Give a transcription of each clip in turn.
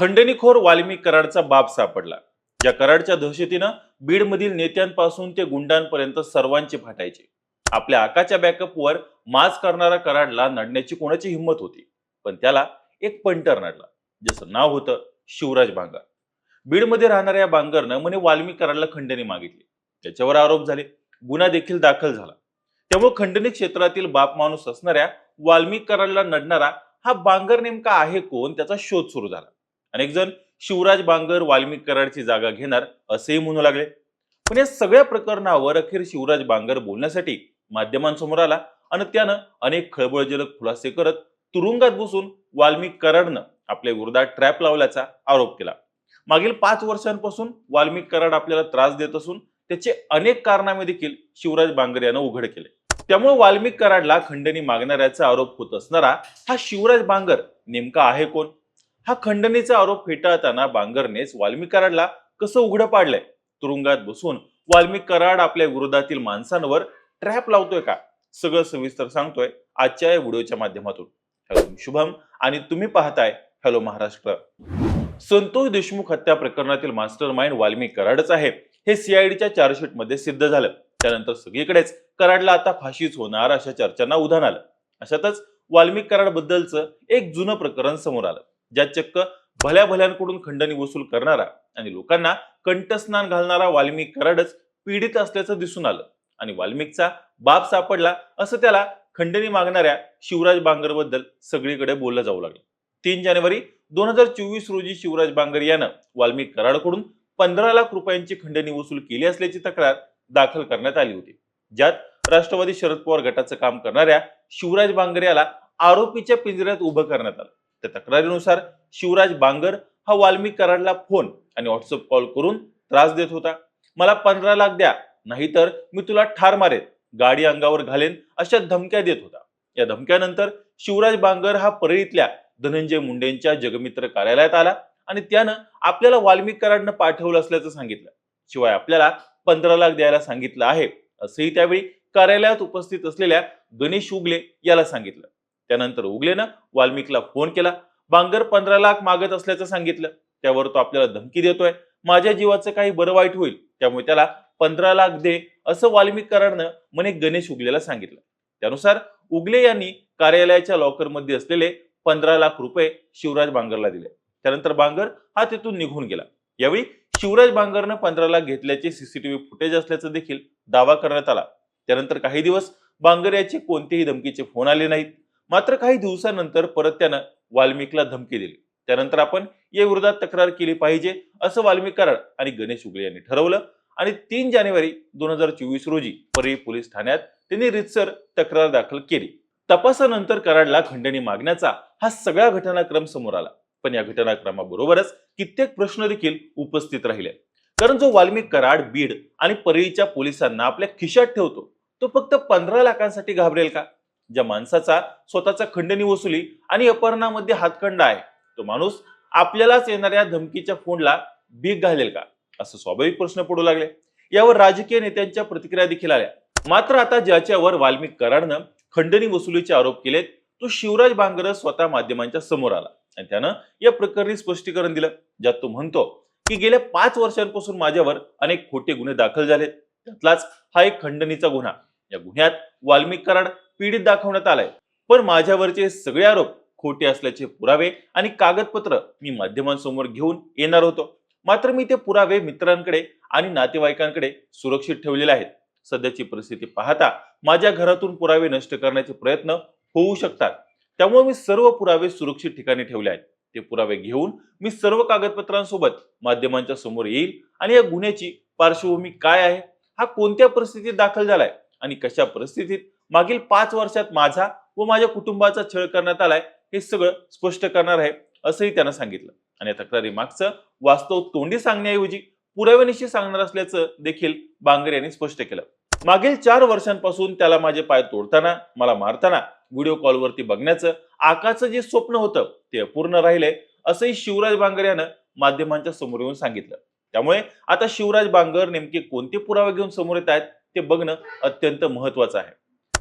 खंडणीखोर वाल्मिक कराडचा बाप सापडला. या कराडच्या दहशतीनं बीडमधील नेत्यांपासून ते गुंडांपर्यंत सर्वांचे फाटायचे. आपल्या आकाच्या बॅकअपवर माज करणारा कराडला नडण्याची कोणाची हिंमत होती? पण त्याला एक पंटर नडला ज्याचं नाव होतं शिवराज बांगर. बीडमध्ये राहणाऱ्या बांगरनं म्हणे वाल्मिक कराडला खंडणी मागितली. त्याच्यावर आरोप झाले. गुन्हा देखील दाखल झाला. त्यामुळे खंडणी क्षेत्रातील बाप माणूस असणाऱ्या वाल्मिक कराडला नडणारा हा बांगर नेमका आहे कोण? त्याचा शोध सुरू झाला. अनेक जण शिवराज बांगर वाल्मिक कराडची जागा घेणार असेही म्हणू लागले. पण या सगळ्या प्रकरणावर अखेर शिवराज बांगर बोलण्यासाठी माध्यमांसमोर आला आणि त्यानं अनेक खळबळजनक खुलासे करत तुरुंगात बसून वाल्मिक कराडनं आपल्या विरोधात ट्रॅप लावल्याचा आरोप केला. मागील पाच वर्षांपासून वाल्मिक कराड आपल्याला त्रास देत असून त्याचे अनेक कारनामे देखील शिवराज बांगर यानं उघड केले. त्यामुळे वाल्मिक कराडला खंडणी मागणाऱ्याचा आरोप होत असणारा हा शिवराज बांगर नेमका आहे कोण? हा खंडणीचा आरोप फेटाळताना बांगरनेच वाल्मिक कराडला कसं उघडं पाडलंय? तुरुंगात बसून वाल्मिक कराड आपल्या विरोधातील माणसांवर ट्रॅप लावतोय का? सगळं सविस्तर सांगतोय आजच्या या व्हिडिओच्या माध्यमातून. हॅलो शुभम आणि तुम्ही पाहताय हॅलो महाराष्ट्र. संतोष देशमुख हत्या प्रकरणातील मास्टर माइंड वाल्मिक कराडच आहे. हे सीआयडीच्या चार्जशीटमध्ये सिद्ध झालं. त्यानंतर सगळीकडेच कराडला आता फाशीच होणार अशा चर्चांना उधाण आलं. अशातच वाल्मिक कराड बद्दलचं एक जुनं प्रकरण समोर आलं. ज्यात चक्क भल्या भल्यांकडून खंडणी वसूल करणारा आणि लोकांना कंठस्नान घालणारा वाल्मिक कराडच पीडित असल्याचं दिसून आलं. आणि वाल्मिकचा बाप सापडला असं त्याला खंडणी मागणाऱ्या शिवराज बांगरबद्दल सगळीकडे बोललं जाऊ लागलं. तीन जानेवारी दोन हजार चोवीस रोजी शिवराज बांगर यानं वाल्मिक कराडकडून पंधरा लाख रुपयांची खंडणी वसूल केली असल्याची तक्रार दाखल करण्यात आली होती. ज्यात राष्ट्रवादी शरद पवार गटाचं काम करणाऱ्या शिवराज बांगर याला आरोपीच्या पिंजऱ्यात उभं करण्यात आलं. त्या तक्रारीनुसार शिवराज बांगर हा वाल्मिक कराडला फोन आणि व्हॉट्सअप कॉल करून त्रास देत होता. मला पंधरा लाख द्या नाहीतर मी तुला ठार मारेन गाडी अंगावर घालेन अशा धमक्या देत होता. या धमक्यानंतर शिवराज बांगर हा परळीतल्या धनंजय मुंडेंच्या जगमित्र कार्यालयात आला आणि त्यानं आपल्याला वाल्मिक कराडनं पाठवलं असल्याचं सांगितलं. शिवाय आपल्याला पंधरा लाख द्यायला सांगितलं आहे असंही त्यावेळी कार्यालयात उपस्थित असलेल्या गणेश उगले याला सांगितलं. त्यानंतर उगलेनं वाल्मिकला फोन केला. बांगर पंधरा लाख मागत असल्याचं सांगितलं. त्यावर तो आपल्याला धमकी देतोय. माझ्या जीवाचं काही बरं वाईट होईल. त्यामुळे त्याला पंधरा लाख दे असं वाल्मिक कराडनं म्हणे गणेश उगलेला सांगितलं. त्यानुसार उगले यांनी कार्यालयाच्या लॉकरमध्ये असलेले पंधरा लाख रुपये शिवराज बांगरला दिले. त्यानंतर बांगर हा तिथून निघून गेला. यावेळी शिवराज बांगरनं पंधरा लाख घेतल्याचे सीसीटीव्ही फुटेज असल्याचं देखील दावा करण्यात आला. त्यानंतर काही दिवस बांगर याचे कोणतेही धमकीचे फोन आले नाहीत. मात्र काही दिवसानंतर परत त्यानं वाल्मिकला धमकी दिली. त्यानंतर आपण या विरोधात तक्रार केली पाहिजे असं वाल्मिक कराड आणि गणेश उगले यांनी ठरवलं आणि तीन जानेवारी दोन हजार चोवीस रोजी परळी पोलीस ठाण्यात त्यांनी रितसर तक्रार दाखल केली. तपासानंतर कराडला खंडणी मागण्याचा हा सगळा घटनाक्रम समोर आला. पण या घटनाक्रमाबरोबरच कित्येक प्रश्न देखील उपस्थित राहिले. कारण जो वाल्मिक कराड बीड आणि परळीच्या पोलिसांना आपल्या खिशात ठेवतो तो फक्त पंधरा लाखांसाठी घाबरेल का? ज्या माणसाचा स्वतःचा खंडणी वसुली आणि अपहरणामध्ये हातखंड आहे तो माणूस आपल्यालाच येणाऱ्या धमकीच्या फोनला भीक घालेल का? असं स्वाभाविक प्रश्न पडू लागले. यावर राजकीय नेत्यांच्या प्रतिक्रिया देखील आल्या. मात्र आता ज्याच्यावर वाल्मिक कराडनं खंडणी वसुलीचे आरोप केलेत तो शिवराज बांगर स्वतः माध्यमांच्या समोर आला. आणि त्यानं या प्रकरणी स्पष्टीकरण दिलं ज्यात तो म्हणतो की गेल्या पाच वर्षांपासून माझ्यावर अनेक खोटे गुन्हे दाखल झालेत. त्यातलाच हा एक खंडणीचा गुन्हा. या गुन्ह्यात वाल्मिक कराड पीडित दाखवण्यात आलाय. पण माझ्यावरचे सगळे आरोप खोटे असल्याचे पुरावे आणि कागदपत्र मी माध्यमांसमोर घेऊन येणार होतो. मात्र मी ते पुरावे मित्रांकडे आणि नातेवाईकांकडे सुरक्षित ठेवलेले आहेत. सध्याची परिस्थिती पाहता माझ्या घरातून पुरावे नष्ट करण्याचे प्रयत्न होऊ शकतात. त्यामुळे मी सर्व पुरावे सुरक्षित ठिकाणी ठेवले आहेत. ते पुरावे घेऊन मी सर्व कागदपत्रांसोबत माध्यमांच्या समोर येईल आणि या गुन्ह्याची पार्श्वभूमी काय आहे? हा कोणत्या परिस्थितीत दाखल झालाय? आणि कशा परिस्थितीत मागील पाच वर्षात माझा व माझ्या कुटुंबाचा छळ करण्यात आलाय हे सगळं स्पष्ट करणार आहे असंही त्यानं सांगितलं. आणि या तक्रारी मागचं वास्तव तोंडी सांगण्याऐवजी पुराव्यानिशी सांगणार असल्याचं देखील बांगर यांनी स्पष्ट केलं. मागील चार वर्षांपासून त्याला माझे पाय तोडताना मला मारताना व्हिडिओ कॉलवरती बघण्याचं आकाचं जे स्वप्न होतं ते अपूर्ण राहिले असंही शिवराज बांगर यानं माध्यमांच्या समोर येऊन सांगितलं. त्यामुळे आता शिवराज बांगर नेमके कोणते पुरावे घेऊन समोर येत आहेत ते बघणं अत्यंत महत्वाचं आहे.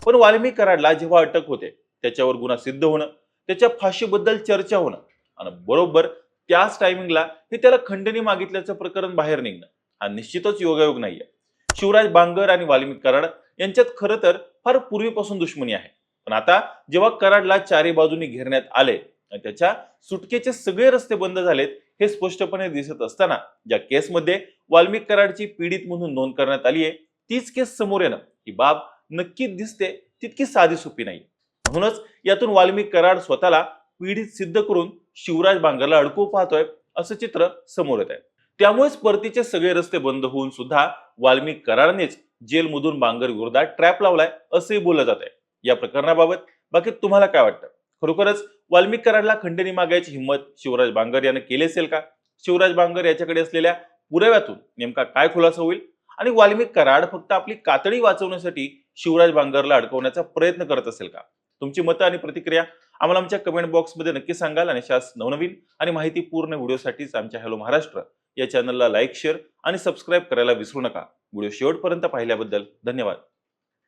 पण वाल्मिक कराडला जेव्हा अटक होते त्याच्यावर गुन्हा सिद्ध होणं त्याच्या फाशीबद्दल चर्चा होणं आणि बरोबर त्याच टायमिंगला हे त्याला खंडणी मागितल्याचं प्रकरण बाहेर निघणं हा निश्चितच योगायोग नाहीये. शिवराज बांगर आणि वाल्मिक कराड यांच्यात खरं तर फार पूर्वीपासून दुश्मनी आहे. पण आता जेव्हा कराडला चारी बाजूनी घेरण्यात आले आणि त्याच्या सुटकेचे सगळे रस्ते बंद झालेत हे स्पष्टपणे दिसत असताना ज्या केसमध्ये वाल्मिक कराडची पीडित म्हणून नोंद करण्यात आली आहे तीच केस समोर येणं ही बाब नक्कीच दिसते तितकी साधी सोपी नाही. म्हणूनच यातून वाल्मिक कराड स्वतःला पीडित सिद्ध करून शिवराज बांगरला अडकू पाहतोय असं चित्र समोर येत आहे त्यामुळेच परतीचे सगळे रस्ते बंद होऊन सुद्धा वाल्मिक कराडनेच जेलमधून बांगर विरोधात ट्रॅप लावलाय असंही बोललं जात आहे या प्रकरणाबाबत बाकी तुम्हाला काय वाटतं? खरोखरच वाल्मिक कराडला खंडणी मागायची हिंमत शिवराज बांगर यानं केली असेल का? शिवराज बांगर याच्याकडे असलेल्या पुराव्यातून नेमका काय खुलासा होईल? आणि वाल्मिक कराड फक्त आपली कातडी वाचवण्यासाठी शिवराज बांगरला अडकवण्याचा प्रयत्न करत असेल का? तुमची मतं आणि प्रतिक्रिया आम्हाला आमच्या कमेंट बॉक्समध्ये नक्की सांगाल आणि शास नवनवीन आणि माहितीपूर्ण व्हिडिओसाठीच आमच्या हॅलो महाराष्ट्र या चॅनलला लाईक शेअर आणि सबस्क्राईब करायला विसरू नका. व्हिडिओ शेवटपर्यंत पाहिल्याबद्दल धन्यवाद.